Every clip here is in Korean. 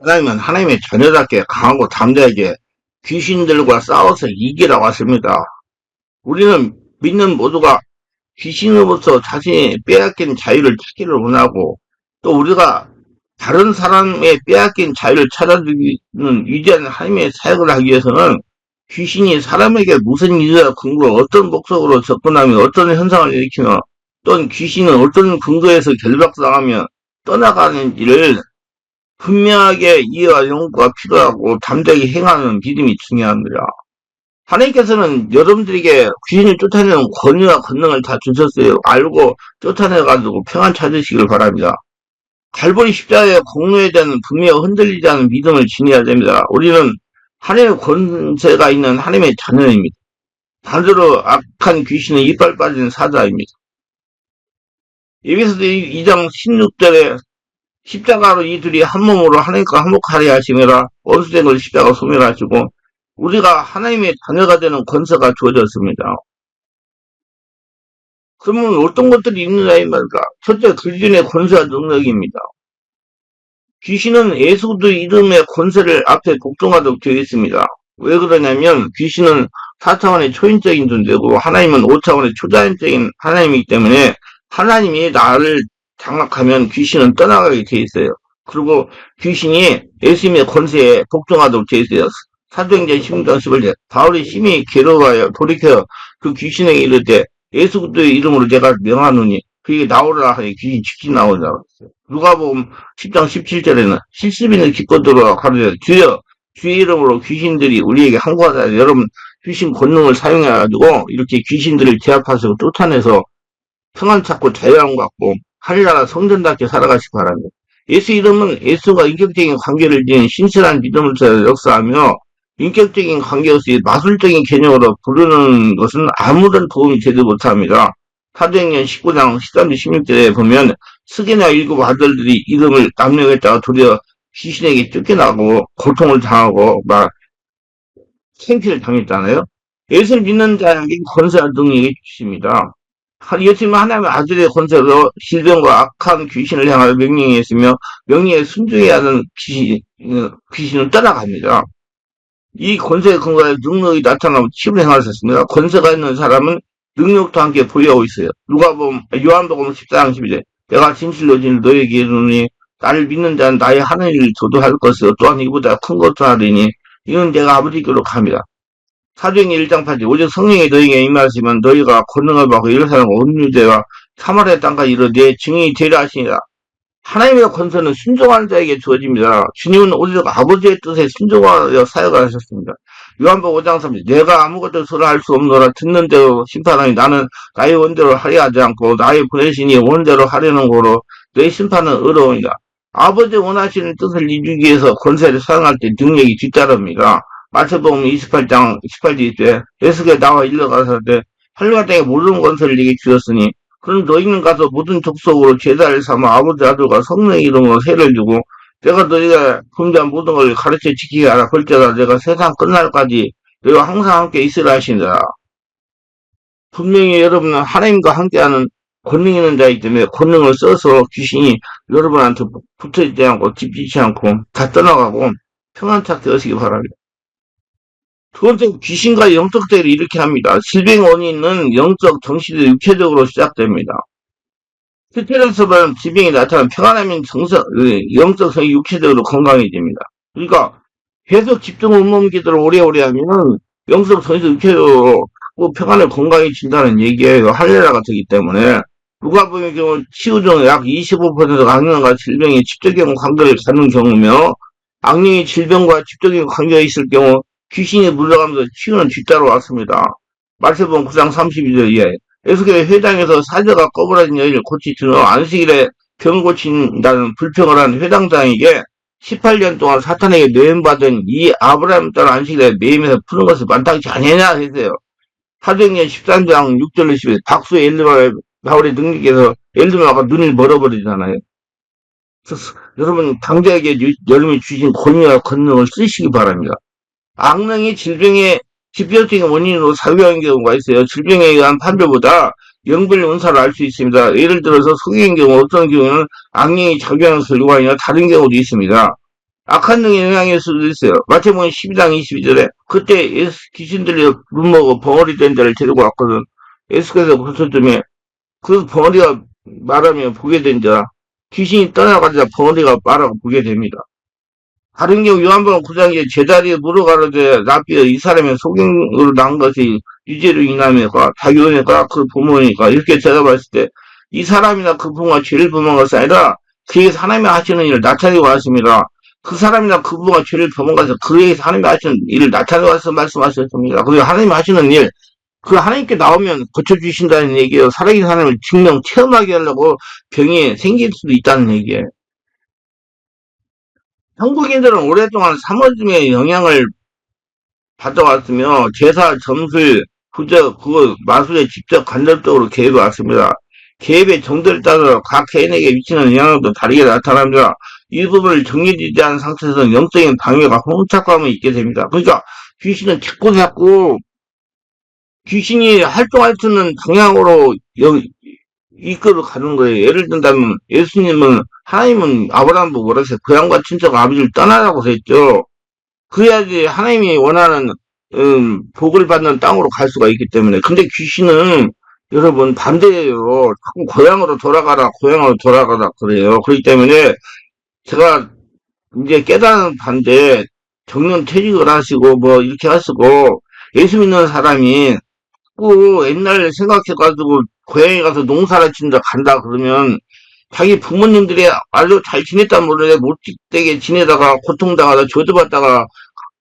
하나님은 하나님의 자녀답게 강하고 담대하게 귀신들과 싸워서 이기라고 하십니다. 우리는 믿는 모두가 귀신으로부터 자신이 빼앗긴 자유를 찾기를 원하고 또 우리가 다른 사람의 빼앗긴 자유를 찾아주는 위대한 하나님의 사역을 하기 위해서는 귀신이 사람에게 무슨 이유와 근거, 어떤 목적으로 접근하며 어떤 현상을 일으키며 또는 귀신은 어떤 근거에서 결박당하며 떠나가는지를 분명하게 이해와 연구가 필요하고 담대하게 행하는 믿음이 중요합니다. 하나님께서는 여러분들에게 귀신을 쫓아내는 권위와 권능을 다 주셨어요. 알고 쫓아내가지고 평안 찾으시길 바랍니다. 갈보리 십자가의 공로에 대한 분명히 흔들리지 않은 믿음을 지녀야 됩니다. 우리는 하나님의 권세가 있는 하나님의 자녀입니다. 반대로 악한 귀신은 이빨 빠진 사자입니다. 여기서도 2장 16절에 십자가로 이들이 한 몸으로 하나님과 화목하려 하시느라 원수된 걸 십자가 소멸하시고 우리가 하나님의 자녀가 되는 권세가 주어졌습니다. 그러면 어떤 것들이 있느냐 이 말일까? 첫째, 귀신의 권세와 능력입니다. 귀신은 예수도 이름의 권세를 앞에 복종하도록 되어 있습니다. 왜 그러냐면 귀신은 4차원의 초인적인 존재고 하나님은 5차원의 초자연적인 하나님이기 때문에 하나님이 나를 장악하면 귀신은 떠나가게 되어 있어요. 그리고 귀신이 예수님의 권세에 복종하도록 되어 있어요. 사도행전 16장 11절 바울이 심히 괴로워하여 돌이켜 그 귀신에게 이르되 예수 그리스도의 이름으로 제가 명하노니 그게 나오라 하니 귀신 직접 나오자 그랬어요. 누가 보면 10장 17절에는 실습인을 기껏 들어와 가르쳐 주여 주의 이름으로 귀신들이 우리에게 항거하다 여러분 귀신 권능을 사용해가지고 이렇게 귀신들을 제압하시고 쫓아내서 평안 찾고 자유함 갖고 하늘나라 성전답게 살아가시기 바랍니다. 예수 이름은 예수가 인격적인 관계를 지닌 신실한 믿음을 역사하며 인격적인 관계 없이 마술적인 개념으로 부르는 것은 아무런 도움이 되지 못합니다. 사도행전 19장 13절 16절에 보면 스게나 일곱 아들들이 이름을 남녀했다가 도리어 귀신에게 쫓겨나고 고통을 당하고 막 생피를 당했잖아요. 예수를 믿는 자에게 권세와 능력이 주십니다. 예수님은 하나님의 아들의 권세로 질병과 악한 귀신을 향하여 명령했으며 명령에 순종해야 하는 귀신, 귀신은 떠나갑니다. 이 권세의 근거에 능력이 나타나면 치유를 행하셨습니다. 권세가 있는 사람은 능력도 함께 보유하고 있어요. 누가 보면 요한복음 14장 12절 내가 진실로 진 너에게 이르노니 나를 믿는 자는 나의 하늘을 도도할 것이요 또한 이보다 큰 것도 하리니 이는 내가 아버지께로 갑니다. 사도행전 1장 8절 오직 성령이 너에게 임하시면 너희가 권능을 받고 이르사람 온 유대와 사마리아 땅까지 이르 내 증인이 되려 하시니라. 하나님의 권세는 순종하는 자에게 주어집니다. 주님은 오직 아버지의 뜻에 순종하여 사역을 하셨습니다. 요한복 5장 3절 내가 아무것도 소리 할수 없노라 듣는 대로 심판하니 나는 나의 원대로 하려 하지 않고 나의 보내신이 원대로 하려는 거로 내 심판은 의로우니라. 아버지 원하시는 뜻을 이루기 위해서 권세를 사용할 때 능력이 뒤따릅니다. 마태복음 28장 18절 때 예수께 나와 일러가서되 하늘과 땅에 모든 권세를 네게 주었으니 그럼 너희는 가서 모든 족속으로 제자를 삼아 아버지 아들과 성령의 이름으로 세를 주고 내가 너희가 금지한 모든 걸 가르쳐 지키게 하라 그때가 내가 세상 끝날까지 너희와 항상 함께 있으라 하신다. 분명히 여러분은 하나님과 함께하는 권능 있는 자이기 때문에 권능을 써서 귀신이 여러분한테 붙어있지 않고 집지지 않고 다 떠나가고 평안 찾게 하시기 바랍니다. 두 번째, 귀신과 영적 대를 이렇게 합니다. 질병 원인은 영적, 정신적, 육체적으로 시작됩니다. 스트레스는 질병이 나타나면 평안하면 정서, 영적, 성 육체적으로 건강해집니다. 그러니까 계속 집중 온몸 기도를 오래오래 하면 영적, 정신적, 육체적으로 평안을 건강해진다는 얘기예요. 할례라가 되기 때문에. 누가 보면 경우 치유 중 약 25%가 악령과 질병이 직접적인 관계를 갖는 경우며 악령이 질병과 직접적인 관계가 있을 경우 귀신이 물러가면서 치유는 뒤따라 왔습니다. 말세본 9장 32절에 에스겔 회당에서 사자가 꺼부러진 여인을 고치주어 안식일에 병 고친다는 불평을 한 회당장에게 18년 동안 사탄에게 매임받은 이 아브라함 딸 안식일에 매임에서 푸는 것을 만땅치 아니냐 했어요. 사도행전 13장 6절로 10절 박수 엘리마 바울의 능력에서 엘리마가 눈을 멀어버리잖아요. 여러분 당자에게 여름이 주신 권위와 권능을 쓰시기 바랍니다. 악령이 질병의 집요적인 원인으로 사유하는 경우가 있어요. 질병에 의한 판별보다 영별 운사를 알 수 있습니다. 예를 들어서 소경인 경우 어떤 경우는 악령이 작용하는 결과가 아니라 다른 경우도 있습니다. 악한 능의 영향일 수도 있어요. 마태복음 12장 22절에 그때 예수 귀신들이 눈먹어 벙어리 된 자를 데리고 왔거든. 예수께서 보셨더니 그 벙어리가 말하면 보게 된 자, 귀신이 떠나가자 벙어리가 말하고 보게 됩니다. 다른 경우 요한복음 9장에 제자리에 물어가는데 랍비어 이 사람의 소경으로 난 것이 유죄로 인함이까 자기원이까 그 부모니까 이렇게 대답했을 때 이 사람이나 그 부모가 죄를 범한 것이 아니라 그의 하나님이 하시는 일을 나타내고 왔습니다. 그 사람이나 그 부모가 죄를 범한 것은 그의 하나님이 하시는 일을 나타내고 와서 말씀하셨습니다. 그 하나님이 하시는 일, 그 하나님께 나오면 고쳐주신다는 얘기예요. 살아계신 하나님을 증명, 체험하게 하려고 병이 생길 수도 있다는 얘기예요. 한국인들은 오랫동안 사모즘의 영향을 받아왔으며 제사, 점술, 부적, 그거 마술에 직접 간접적으로 개입해 왔습니다. 개입의 정도에 따라 각 개인에게 미치는 영향도 다르게 나타납니다. 이 부분을 정리되지 않은 상태에서는 영적인 방해가 혼착감이 있게 됩니다. 그러니까 귀신은 자꾸 자꾸 귀신이 활동할 수 있는 방향으로 여, 이끌어 가는 거예요. 예를 든다면 예수님은 하나님은 아브라함도 뭐라어요 고향과 친척 아버지를 떠나라고 했죠. 그래야지 하나님이 원하는 음, 복을 받는 땅으로 갈 수가 있기 때문에. 근데 귀신은 여러분 반대예요. 자꾸 고향으로 돌아가라, 고향으로 돌아가라 그래요. 그렇기 때문에 제가 이제 깨달은 반대 정년 퇴직을 하시고 뭐 이렇게 하시고 예수 믿는 사람이 자꾸 옛날 생각해가지고 고향에 가서 농사를 친다 간다 그러면 자기 부모님들이 아주 잘 지냈다 모르게 못되게 지내다가 고통당하다 조져받다가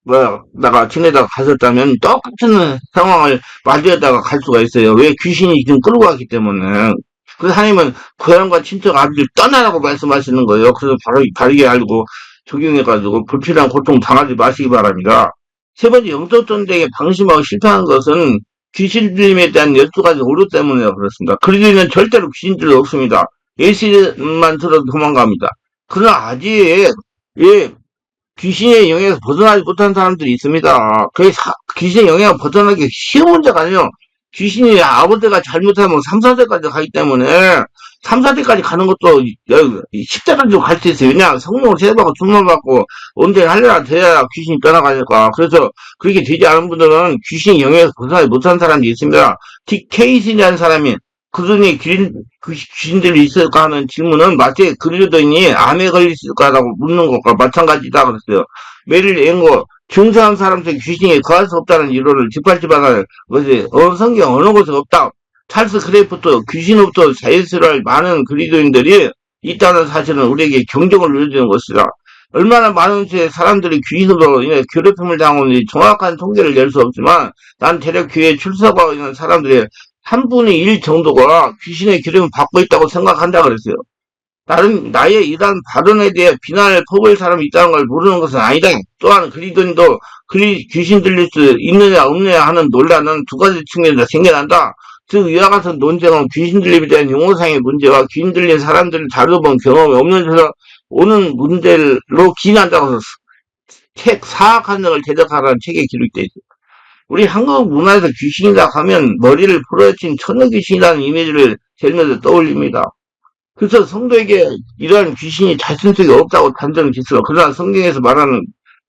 뭐 나가 지내다가 갔었다면 똑같은 상황을 맞이하다가 갈 수가 있어요. 왜 귀신이 지금 끌고 갔기 때문에. 그래서 하나님은 고향과 친척 아비를 떠나라고 말씀하시는 거예요. 그래서 바로 바르게 알고 적용해가지고 불필요한 고통 당하지 마시기 바랍니다. 세 번째 영적 전쟁에 방심하고 실패하는 것은 귀신 들림에 대한 12가지 오류 때문에 그렇습니다. 그리스도인은 절대로 귀신 들이 없습니다. 예수만 들어도 도망갑니다. 그러나 아직 예, 귀신의 영향에서 벗어나지 못한 사람들이 있습니다. 그 귀신의 영향을 벗어나기 쉬운 문제가 아니에요. 귀신이 아버지가 잘못하면 3, 4대까지 가기 때문에 3, 4대까지 가는 것도 10대까지 갈 수 있어요. 왜냐 성령을 세받고 주문 받고 언제 할래야 돼야 귀신이 떠나가니까. 그래서 그렇게 되지 않은 분들은 귀신의 영향에서 벗어나지 못한 사람이 있습니다. 특히 케이슨이라는 사람이 그분이 귀신, 그 귀신들이 있을까 하는 질문은 마치 그리스도인이 암에 걸렸을까라고 묻는 것과 마찬가지다 그랬어요. 메릴 앵거 중사한 사람한테 귀신이 거할 수 없다는 이론을 뒷발집하는 것이 어느 성경 어느 곳에 없다. 찰스 크레프트 귀신으로부터 자유스러울 많은 그리스도인들이 있다는 사실은 우리에게 경종을 울려주는 것이다. 얼마나 많은 사람들이 귀신으로 인해 괴롭힘을 당하는지 정확한 통계를 낼 수 없지만 난 대략 교회에 출석하고 있는 사람들의 3분의 1 정도가 귀신의 기름을 받고 있다고 생각한다 그랬어요. 나름 나의 이러한 발언에 대해 비난을 퍼부을 사람이 있다는 걸 모르는 것은 아니다. 또한 그리스도인도 그리 귀신 들릴 수 있느냐 없느냐 하는 논란은 두 가지 측면에서 생겨난다. 즉 이와 같은 논쟁은 귀신 들림에 대한 용어상의 문제와 귀신 들린 사람들을 다뤄본 경험이 없는 데서 오는 문제로 기인한다고 해서 책 사악한 능을 대적하라는 책에 기록되어 있습니다. 우리 한국 문화에서 귀신이다 하면 머리를 풀어친 천여 귀신이라는 이미지를 제일면서 떠올립니다. 그래서 성도에게 이러한 귀신이 자신 속에 없다고 단정 짓으라. 그러나 성경에서 말하는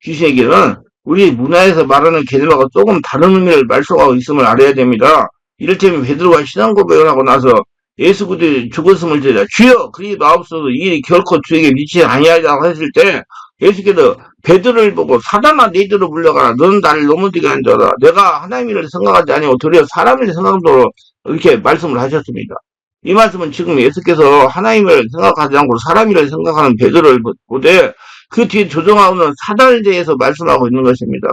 귀신에게는 우리 문화에서 말하는 개념하고 조금 다른 의미를 말씀하고 있음을 알아야 됩니다. 이를테면 베드로가 신앙 고백을 하고 나서 예수 그리스도의 죽었음을 제자 주여 그리 마옵소서 이 일이 결코 주에게 미치지 아니하리라고 했을 때 예수께서 베드로를 보고 사단아 너희들로 물려가라 너는 나를 넘어지게 한 자다 내가 하나님을 생각하지 아니고 도리어 사람을 생각함으로 이렇게 말씀을 하셨습니다. 이 말씀은 지금 예수께서 하나님을 생각하지 않고 사람이를 생각하는 베드로를 보되 그 뒤에 조정하고는 사단에 대해서 말씀하고 있는 것입니다.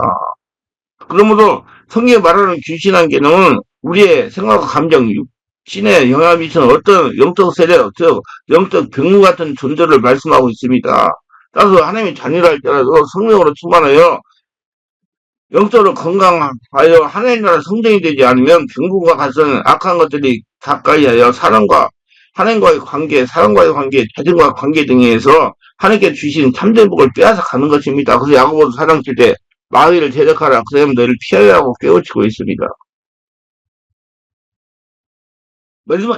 그러므로 성경에 말하는 귀신한 개념은 우리의 생각과 감정, 신의 영향을 미치는 어떤 영적 세력, 즉 영적 병무 같은 존재를 말씀하고 있습니다. 따라서 하나님의 자녀라 할때라도 성령으로 충만하여 영적으로 건강하여 하나님 나라 성장이 되지 않으면 병부가 가서는 악한 것들이 가까이 하여 사람과 하나님과의 관계, 사람과의 관계, 자신과의 관계 등에서 하나님께 주신 참된 복을 빼앗아 가는 것입니다. 그래서 야고보도 사랑칠 때 마귀를 대적하라. 그러면 너를 피하라고 깨우치고 있습니다.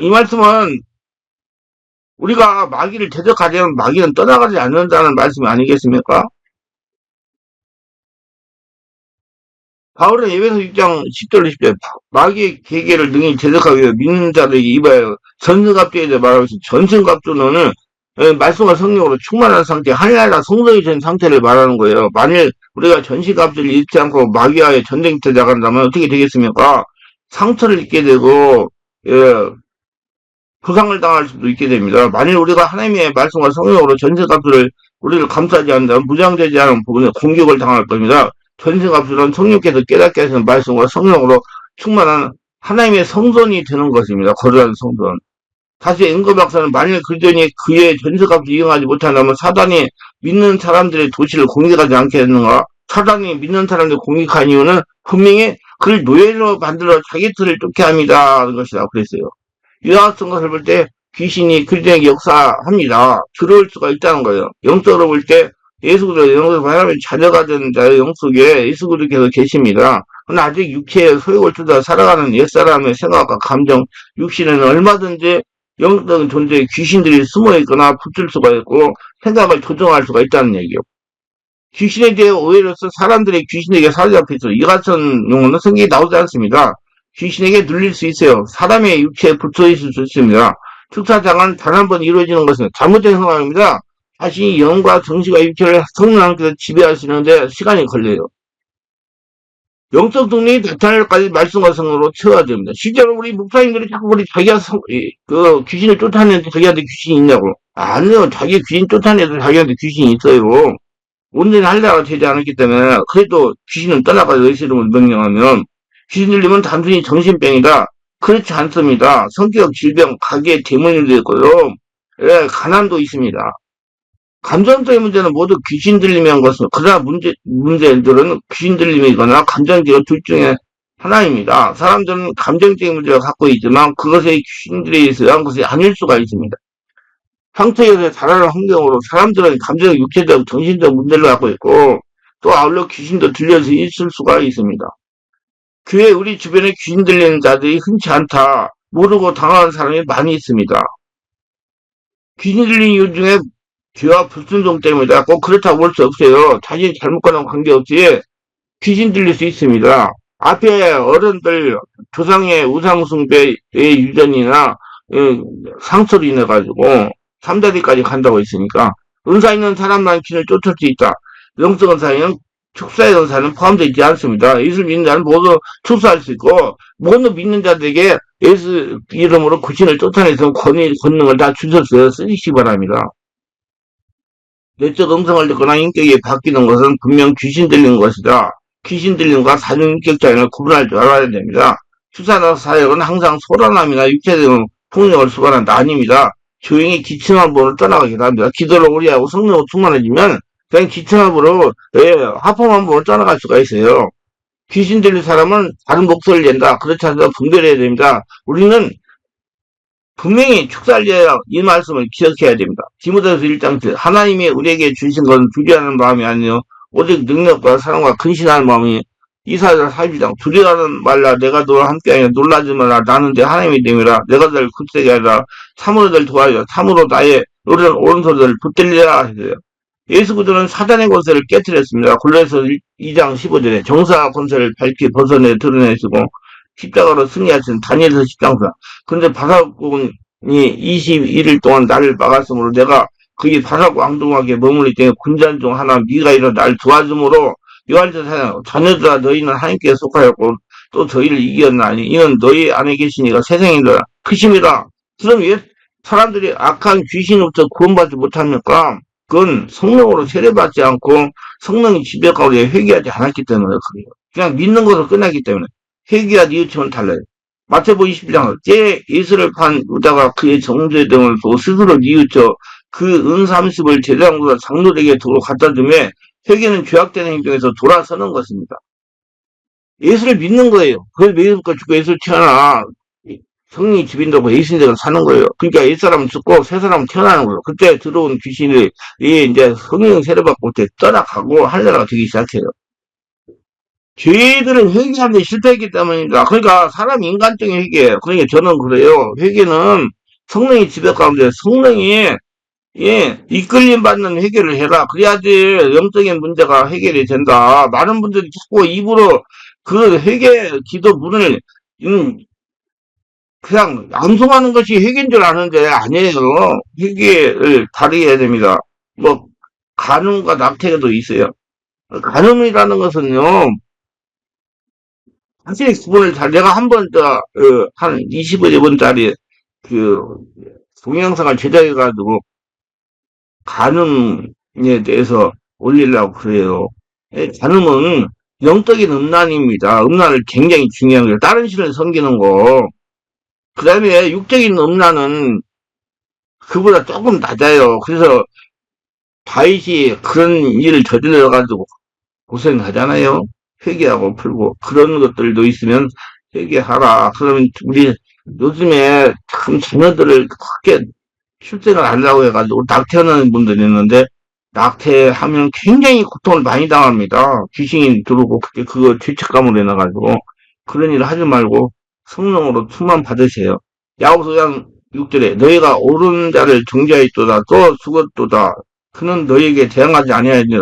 이 말씀은 우리가 마귀를 대적하려면 마귀는 떠나가지 않는다는 말씀이 아니겠습니까? 바울은 예배서 6장 10절 20절 마귀의 계계를 능히 대적하기 위해 믿는 자들에게 입어야 전승갑주에 대해 말하면서 전승갑주는 예, 말씀과 성령으로 충만한 상태, 하늘나라 성성이 된 상태를 말하는 거예요. 만일 우리가 전시갑주를 잃지 않고 마귀와의 전쟁터 나간다면 어떻게 되겠습니까? 상처를 입게 되고 예, 부상을 당할 수도 있게 됩니다. 만일 우리가 하나님의 말씀과 성령으로 전세값을 우리를 감싸지 않는다면 무장되지 않은 부분에 공격을 당할 겁니다. 전세값은 성령께서 깨닫게 하시는 말씀과 성령으로 충만한 하나님의 성전이 되는 것입니다. 거룩한 성전. 다시 앵거 박사는 만일 그전이 그의 전세값을 이용하지 못한다면 사단이 믿는 사람들의 도시를 공격하지 않겠는가? 사단이 믿는 사람들 공격한 이유는 분명히 그를 노예로 만들어 자기 틀을 쫓게 합니다. 하는 것이다. 그랬어요. 같은 것을 볼 때 귀신이 그리스도에게 역사합니다. 들어올 수가 있다는 거예요. 영적으로 볼 때 예수 그리스도 영적으로 하나님의 자녀가 된 자의 영속에 예수 그리스도께서 계십니다. 그러나 아직 육체의 소욕을 쫓아 살아가는 옛사람의 생각과 감정, 육신에는 얼마든지 영적인 존재의 귀신들이 숨어 있거나 붙을 수가 있고 생각을 조정할 수가 있다는 얘기예요. 귀신에 대해 오해로서 사람들의 귀신에게 사로잡혀 있어 이 같은 용어는 성경에 나오지 않습니다. 귀신에게 눌릴 수 있어요. 사람의 육체에 붙어 있을 수 있습니다. 축사장은 단 한 번 이루어지는 것은 잘못된 상황입니다. 자신이 영과 정신과 육체를 성령께서 지배하시는데 시간이 걸려요. 영적 동력이 나타날까지 말씀과 성령으로 채워야 됩니다. 실제로 우리 목사님들이 자꾸 우리 자기가 성, 그 귀신을 쫓아내는데 자기한테 귀신이 있냐고. 아니요. 자기 귀신 쫓아내도 자기한테 귀신이 있어요. 온전히 할례가 되지 않았기 때문에 그래도 귀신은 떠나가서 이름을 명령하면 귀신 들리면 단순히 정신병이다. 그렇지 않습니다. 성격 질병, 가게 대문이 있고요. 예, 가난도 있습니다. 감정적인 문제는 모두 귀신 들림인 것은 그러나 문제 문제들은 귀신 들림이거나 감정적 둘 중에 하나입니다. 사람들은 감정적인 문제를 갖고 있지만 그것에 귀신들에 의한 것이 아닐 수가 있습니다. 상태에서 자라는 환경으로 사람들은 감정, 육체적, 정신적 문제를 갖고 있고 또 아울러 귀신도 들려서 있을 수가 있습니다. 교회 우리 주변에 귀신 들리는 자들이 흔치 않다. 모르고 당하는 사람이 많이 있습니다. 귀신 들리는 이유 중에 죄와 불순종 때문이다. 꼭 그렇다고 볼 수 없어요. 자신이 잘못과는 관계없이 귀신 들릴 수 있습니다. 앞에 어른들 조상의 우상숭배의 유전이나 예, 상처로 인해 가지고 3다리까지 간다고 했으니까 은사 있는 사람만 귀신을 쫓을 수 있다. 영적 은사에는 축사의 은사는 포함되어 있지 않습니다. 예수를 믿는 자는 모두 축사할 수 있고 모든 믿는 자들에게 예수 이름으로 귀신을 쫓아내서 권위, 권능을 다 주셨어요. 쓰시기 바랍니다. 내적 음성을 듣거나 인격이 바뀌는 것은 분명 귀신 들린 것이다. 귀신 들림과 사중인격 차이를 구분할 줄 알아야 됩니다. 추사나 사역은 항상 소란함이나 육체적인 폭력을 수반한다 아닙니다. 조용히 기침한 분을 떠나가기도 합니다. 기도를 오래 하고 성령으로 충만해지면 그냥 기침함으로 예, 하품한 분을 떠나갈 수가 있어요. 귀신 들린 사람은 다른 목소리를 낸다. 그렇지 않아도 분별해야 됩니다. 우리는 분명히 축살려야 이 말씀을 기억해야 됩니다. 디모데서 1장 7 하나님이 우리에게 주신 것은 두려워하는 마음이 아니요 오직 능력과 사랑과 근신하는 마음이 이사야 42장 두려워하는 말라 내가 너와 함께하여 놀라지 말라 나는 내 하나님이 됨이라 내가 널 굳세게 하라 참으로 널 도와주라 참으로 나의 노래는 오른손을 붙들리라 하세요. 예수 그리스도는 사단의 권세를 깨뜨렸습니다. 골로에서 2장 15절에 정사 권세를 밝히 벗어내 드러내시고 십자가로 승리하신 다니엘서 십장사. 근데 바사공이 21일 동안 나를 막았으므로 내가 그게 바사고 앙둥하게 머물리 때문에 군잔 중 하나 네가 일어 날 도와줌으로 요한자 사장 자녀들아 너희는 하나님께 속하였고 또 저희를 이겼나니 이는 너희 안에 계시니가 세상이라 크심이라. 그럼 왜 사람들이 악한 귀신으로부터 구원받지 못합니까? 그건 성령으로 세례받지 않고 성령이 지배하고 회개하지 않았기 때문에 그래요. 그냥 믿는 것으로 끝났기 때문에. 회개와 뉘우침은 달라요. 마태복음 21장 제 예수를 판 유다가 그의 정죄 등을 보고 스스로 뉘우쳐 그 은삼십을 제사장보다 장로에게 도로 갖다 주매 회개는 죄악되는 행동에서 돌아서는 것입니다. 예수를 믿는 거예요. 그래서 예수가 죽고 예수를 태어나 성령이 집인다고 예수님들은 사는 거예요. 그러니까 옛사람은 죽고 새사람은 태어나는 거예요. 그때 들어온 귀신이 이제 성령 세례받고 때 떠나가고 할례가 되기 시작해요. 죄들은 회개하는 데 실패했기 때문입니다. 그러니까 사람 인간적인 회개. 그러니까 저는 그래요. 회개는 성령의 지배 가운데 성령이 예, 이끌림 받는 회개를 해라. 그래야지 영적인 문제가 해결이 된다. 많은 분들이 자꾸 입으로 그 회개 기도 문을 음, 그냥 암송하는 것이 회개인 줄 아는데 아니에요. 회개를 발휘해야 됩니다. 뭐 간음과 낙태도 있어요. 간음이라는 것은요. 사실 구분을 잘 내가 한 번더한 25번짜리 그 동영상을 제작해가지고 간음에 대해서 올리려고 그래요. 예, 간음은 영적인 음란입니다. 음란을 굉장히 중요한 거예요. 다른 신을 섬기는 거. 그 다음에 육적인 음란은 그보다 조금 낮아요. 그래서 다윗이 그런 일을 저질러가지고 고생하잖아요. 회개하고 풀고 그런 것들도 있으면 회개하라. 그러면 우리 요즘에 참 자녀들을 크게 출생을 하려고 해가지고 낙태하는 분들이 있는데 낙태하면 굉장히 고통을 많이 당합니다. 귀신이 들어오고 그게 그거 죄책감으로 인해가지고 그런 일을 하지 말고 성령으로 충만 받으세요. 야고보장 6절에 너희가 옳은 자를 정죄하였도다 또 죽었도다 그는 너희에게 대항하지 아니하니라.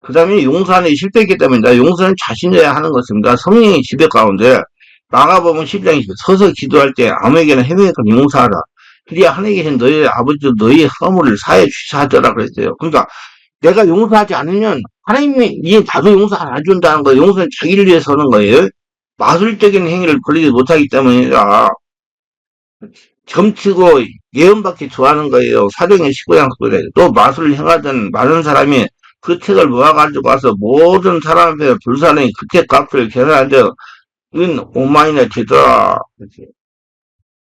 그 다음에 용서하는 실패했기 때문에 용서는 자신이어야 하는 것입니다. 성령의 지배 가운데 마가복음 10장에 서서 기도할 때 아무에게나 해외에서 용서하라. 하늘에 계신 너희 아버지도 너희의 허물을 사해 주시하더라 그랬어요. 그러니까 내가 용서하지 않으면 하나님이 이 나도 용서 안 해준다는 거예요. 용서는 자기를 위해서 하는 거예요. 마술적인 행위를 벌리지 못하기 때문이라 점치고 예언받기 좋아하는 거예요. 사정의 19장 속에 또 마술을 행하던 많은 사람이 그 책을 모아가지고 와서 모든 사람 앞에 불사령이 그 책 값을 계산한데 은 오만이나 되더라.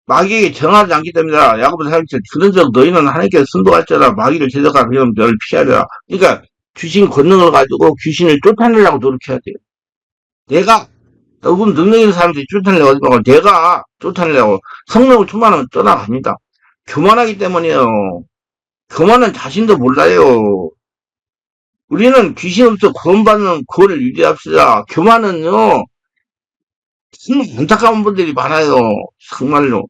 마귀에게 정하지 않기 때문에 야고보 사역체 그런 적 너희는 하나님께 순도할지라 마귀를 제적하라 그러면 너를 피하리라. 그러니까 귀신 권능을 가지고 귀신을 쫓아내려고 노력해야 돼요. 내가 조금 능력 있는 사람들이 쫓아내려고 하지 말고 내가 쫓아내려고 성령을 충만하면 떠나갑니다. 교만하기 때문이에요. 교만은 자신도 몰라요. 우리는 귀신 없어 구원받는 구원을 유지합시다. 교만은요, 정말 안타까운 분들이 많아요. 정말로.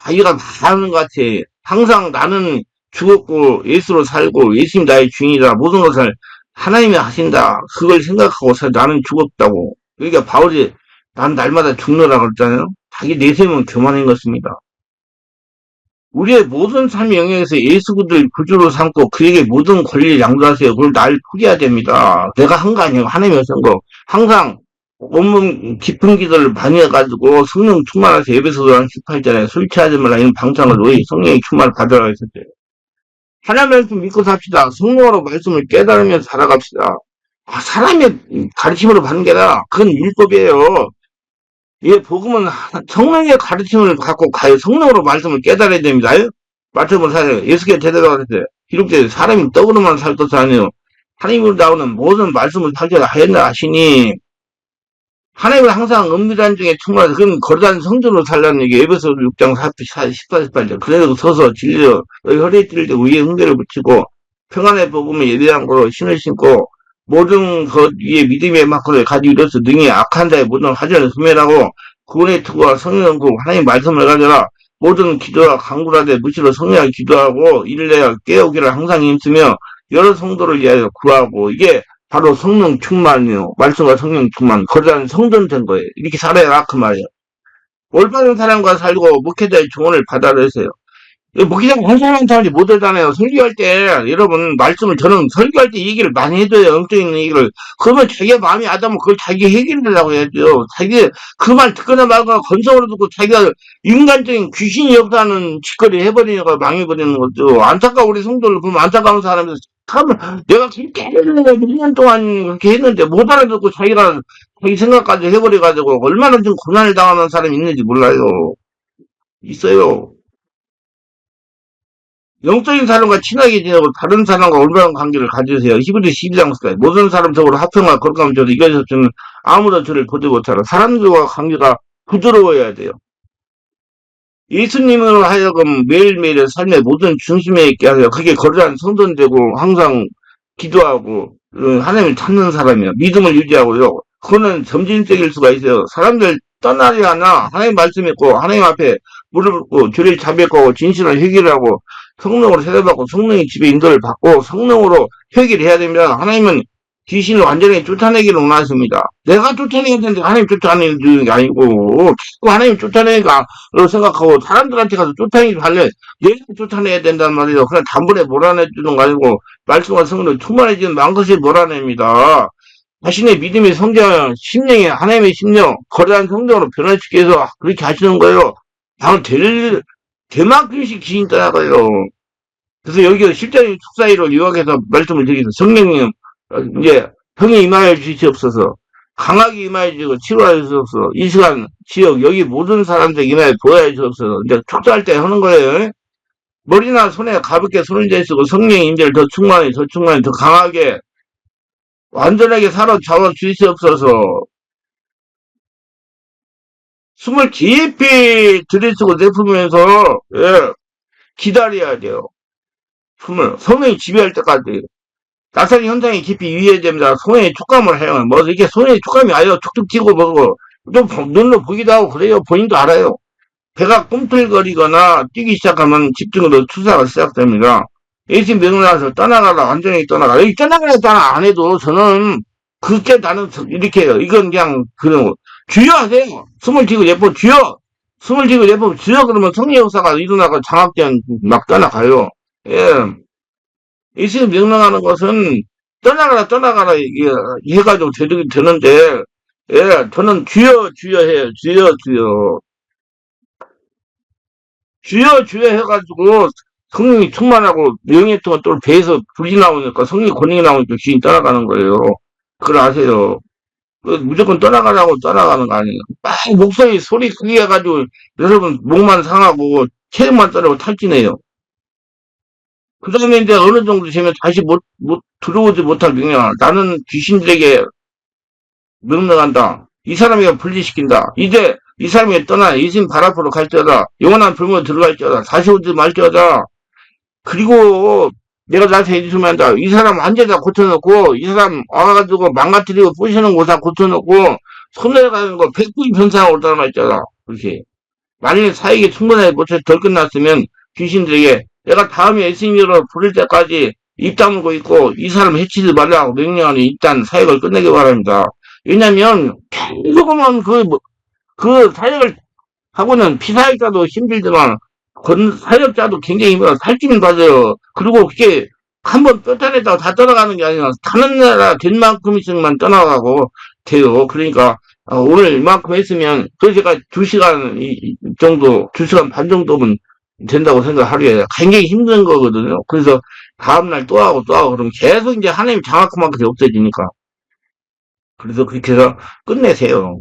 자기가 다 하는 것 같아. 항상 나는 죽었고 예수로 살고 예수님 나의 주인이다. 모든 것을 하나님이 하신다. 그걸 생각하고 살 나는 죽었다고. 그러니까 바울이 난 날마다 죽노라 그랬잖아요. 자기 내세움은 교만인 것입니다. 우리의 모든 삶의 영역에서 예수 그들 구주로 삼고 그에게 모든 권리를 양도하세요. 그걸 날 포기해야 됩니다. 내가 한 거 아니에요. 하나님이 하신 거. 항상 온몸 깊은 기도를 많이 해가지고 성령 충만해서 예배소도 한 18절에 술 취하지 말라 이런 방창을 놓이 성령의 충만을 받으라 했었대요. 하나님 말씀 믿고 삽시다. 성령으로 말씀을 깨달으면서 살아갑시다. 아, 사람의 가르침으로 받는 게 아니라 그건 율법이에요. 예, 복음은 성령의 가르침을 갖고 가요. 성령으로 말씀을 깨달아야 됩니다. 말씀을 살아요. 예수께 그랬어요. 기록돼 사람이 떡으로만 살 것이 아니에요. 하나님으로 나오는 모든 말씀을 살려야 하였나 하시니 하나님은 항상 은밀한 중에 충만해서 그건 거룩한 성전으로 살라는 얘기 에베소 6장 14, 18절 그래서 서서 너희 허리에 찔릴 때 위에 흥대를 붙이고 평안의 복음을 예배한 거로 신을 신고 모든 것 위에 믿음의 마크를 가지고 이뤄서 능히 악한 자의 모든 하전을 소멸하고 구원의 투구와 성령 구 하나님 말씀을 가져라 모든 기도와 강구라되 무시로 성령을 기도하고 내어 깨우기를 항상 힘쓰며 여러 성도를 위하여 구하고 이게 바로 성령 충만이요. 말씀과 성령 충만. 거대한 성전 된 거예요. 이렇게 살아야 그 말이에요. 올바른 사람과 살고 목회자의 조언을 받아내세요. 목회자가 헌신하는 사람이 못 하잖아요. 설교할 때, 여러분, 말씀을 저는 설교할 때 얘기를 많이 해줘요. 영적인 얘기를. 그러면 자기가 마음이 아다면 그걸 자기 해결하려고 해야죠. 자기, 그 말 듣거나 말거나 건성으로 듣고 자기가 인간적인 귀신이 역사하는 짓거리 해버리니까 망해버리는 거죠. 안타까워, 우리 성도를 보면 안타까운 사람이 참, 내가 그렇게 했는데, 1년 동안 그렇게 했는데, 못 알아듣고 자기가 자기 생각까지 해버려가지고, 얼마나 좀 고난을 당하는 사람이 있는지 몰라요. 있어요. 영적인 사람과 친하게 지내고 다른 사람과 올바른 관계를 가지세요. 히브리 12장까지 모든 사람 속으로 합평과 거룩함을 줘도 이것이 없으면 아무도 저를 보지 못하라. 사람들과 관계가 부드러워야 돼요. 예수님으로 하여금 매일매일의 삶의 모든 중심에 있게 하세요. 그게 거룩한 성전되고 항상 기도하고 어, 하나님을 찾는 사람이에요. 믿음을 유지하고요. 그거는 점진적일 수가 있어요. 사람들 떠나지 않아 하나님 말씀 있고 하나님 앞에 무릎 꿇고 죄를 자백하고 진실을 해결하고 성령으로 세례받고 성령의 집에 인도를 받고 성령으로 회개를 해야 됩니다. 하나님은 귀신을 완전히 쫓아내기를 원하십니다. 내가 쫓아내야 되는데 하나님 쫓아내는 게 아니고 자꾸 하나님 쫓아내니까 생각하고 사람들한테 가서 쫓아내기 할래 내가 쫓아내야 된단 말이에요. 그냥 단번에 몰아내주는 거 아니고 말씀과 성으로 충만해지는 망것이 몰아냅니다. 자신의 믿음의 성장, 심령이 하나님의 심령, 거대한 성장으로 변화시키기 위해서 그렇게 하시는 거예요. 다음 될, 대만큼씩 귀신 떠나가요. 그래서 여기 실제로 축사위로 요약해서 말씀을 드리겠습니다. 성령님, 어, 이제 형이 임하여 주시옵소서. 강하게 임하여 주시고 치료하여 주옵소서. 이 시간 지역 여기 모든 사람들 임하여 보여야 주옵소서. 이제 축사할 때 하는 거예요. 머리나 손에 가볍게 손을 대시고 성령의 임재를 더 충만히 더 충만히 더 강하게 완전하게 사로잡아 주시옵소서. 숨을 깊이 들이쉬고 내뿜으면서 예, 기다려야 돼요. 숨을 성령이 지배할 때까지 낙상 현상이 깊이 유의해야 됩니다. 손에 촉감을 해요. 뭐 이게 손에 촉감이 아요. 툭툭 튀고 뭐고 좀 눈으로 보기도 하고 그래요. 본인도 알아요. 배가 꿈틀거리거나 뛰기 시작하면 집중으로 투사가 시작됩니다. 예수 명령해서 떠나가라 완전히 떠나가라. 이 떠나가라 떠나 안 해도 저는 그렇게 나는 이렇게 해요. 이건 그냥 그런 주여 하세요. 숨을 튀고 예뻐 주여 숨을 튀고 예뻐 주여 그러면 성령 역사가 일어나고 장학된 막 떠나가요. 예. 예수 명령하는 것은 떠나가라 떠나가라 이게 해가지고 되는 되는데 예 저는 주여 주여 해요. 주여 주여 주여 주여 해가지고 성령이 충만하고 명예 동안 또 배에서 불이 나오니까 성령이 권능이 나오니까 귀신이 떠나가는 거예요. 그걸 아세요. 무조건 떠나가라고 떠나가는 거 아니에요. 막 목소리 소리 크게 해가지고 여러분 목만 상하고 체력만 떨어고 탈진해요. 그 다음에 이제 어느 정도 되면 다시 못, 못, 들어오지 못할 명령. 나는 귀신들에게 명령한다. 이 사람에게 분리시킨다. 이제 이 사람이 떠나 이신 발 앞으로 갈지어다. 영원한 불문에 들어갈지어다. 다시 오지 말지어다. 그리고 내가 나한테 해주면 한다. 이 사람 완전히 다 고쳐놓고, 이 사람 와가지고 망가뜨리고 부시는 곳다 고쳐놓고, 손에 가는 거 백부인 변상을 올다는 말 있잖아. 그렇게. 만약에 사익이 충분하게 못해서 덜 끝났으면 귀신들에게 내가 다음에 SM으로 부를 때까지 입 다물고 있고 이 사람 해치지 말라고 명령하는 일단 사역을 끝내기 바랍니다. 왜냐면 계속하면 그, 뭐, 그 사역을 하고는 피사역자도 힘들지만 건 사역자도 굉장히 힘들어 살찌는 과정요 그리고 그게 한 번 뼈단에다가 다 떠나가는 게 아니라 다른 나라 된 만큼 있으면 떠나가고 돼요. 그러니까 어, 오늘 이만큼 했으면 그 제가 두 시간 정도, 두 시간 반 정도면 된다고 생각 하루에 굉장히 힘든 거거든요. 그래서 다음날 또 하고 또 하고 그러면 계속 이제 하나님 장학금만큼 없어지니까. 그래서 그렇게 해서 끝내세요.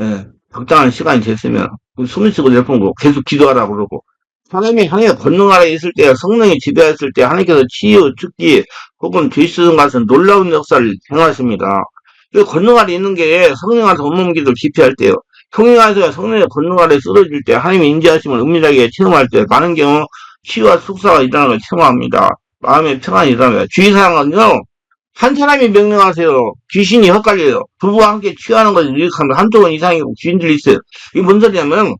예, 적당한 시간이 됐으면 숨을 쉬고 내뿜고 계속 기도하라고 그러고 하나님이 향해 권능 아래 있을 때, 성령이 지배했을 때 하나님께서 치유, 죽기 혹은 죄쓰는 것은 놀라운 역사를 행하십니다. 그 권능 아래 있는 게 성령한테 온몸 기도 기피할 때요. 성령한테 성령의 권능 아래 쓰러질 때 하나님의 인지하심을 은밀하게 체험할 때 많은 경우 치유와 숙사가 일어나는 걸 체험합니다. 마음의 평안이 일어납니다. 주의사항은요. 한 사람이 명령하세요. 귀신이 헛갈려요. 부부와 함께 취하는 것을 유익하면 한두 번 이상이고 귀신들이 있어요. 이게 뭔 소리냐면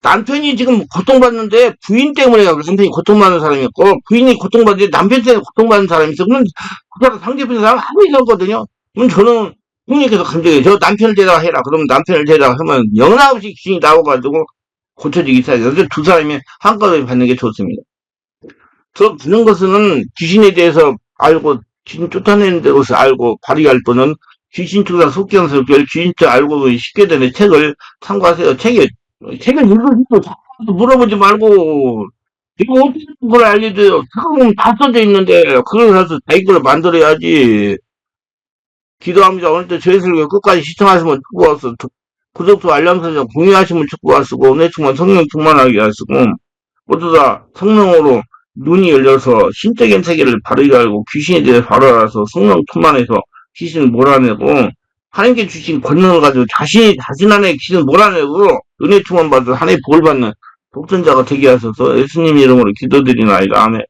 남편이 지금 고통받는데 부인 때문에 남편이 고통받는 사람이 있고 부인이 고통받는데 남편 때문에 고통받는 사람이 있어. 그러면 그 사람 상대편 사람 하고 있었거든요. 그럼 저는 형님께서 감정이 저 남편을 데려가 해라. 그러면 남편을 데려가 하면 영락없이 귀신이 나와가지고 고쳐지기 시작해요. 그래서 두 사람이 한꺼번에 받는 게 좋습니다. 저 받는 것은 귀신에 대해서 알고 귀신 쫓아내는 데로서 알고 발휘할 분은 귀신 투사 속견설별 귀신자 알고 쉽게 되는 책을 참고하세요. 책에 책을 읽어주고 자꾸 물어보지 말고 이거 어떻게 걸 알려줘요. 잠깐만 다 써져 있는데 그걸 해서 자기 걸 만들어야지. 기도합니다. 오늘도 저희슬교 끝까지 시청하시면 축복하소. 구독과 알람 설정 공유하시면 축복하시고 오늘 충만 성령 충만하게 하시고 모두 다 성령으로 눈이 열려서 신적인 세계를 바르게 알고 귀신에 대해 바로 알아서 성령 충만해서 귀신을 몰아내고 하나님께 주신 권능을 가지고 자신이 자신 안에 귀신을 몰아내고 은혜 충만 받아 하나님의 복을 받는 독전자가 되게 하셔서 예수님 이름으로 기도드리나이다. 아멘.